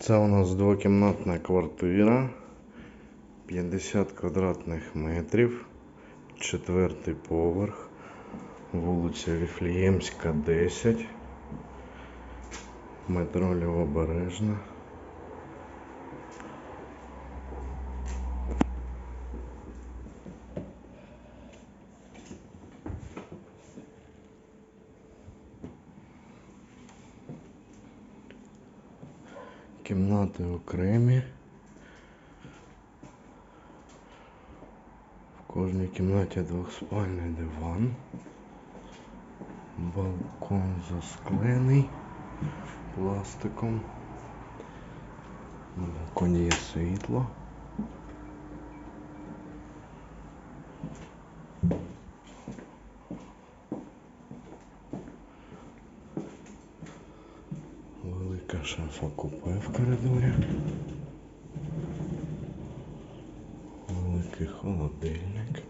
Це у нас двокімнатна квартира, 50 квадратних метрів, четвертий поверх, вулиця Віфліємська, 10, метро Лівобережна. Кімнати окремі. В кожній кімнаті двохспальний диван. Балкон засклений пластиком. На балконі є світло. Велика шафа купе в коридорі. Великий холодильник.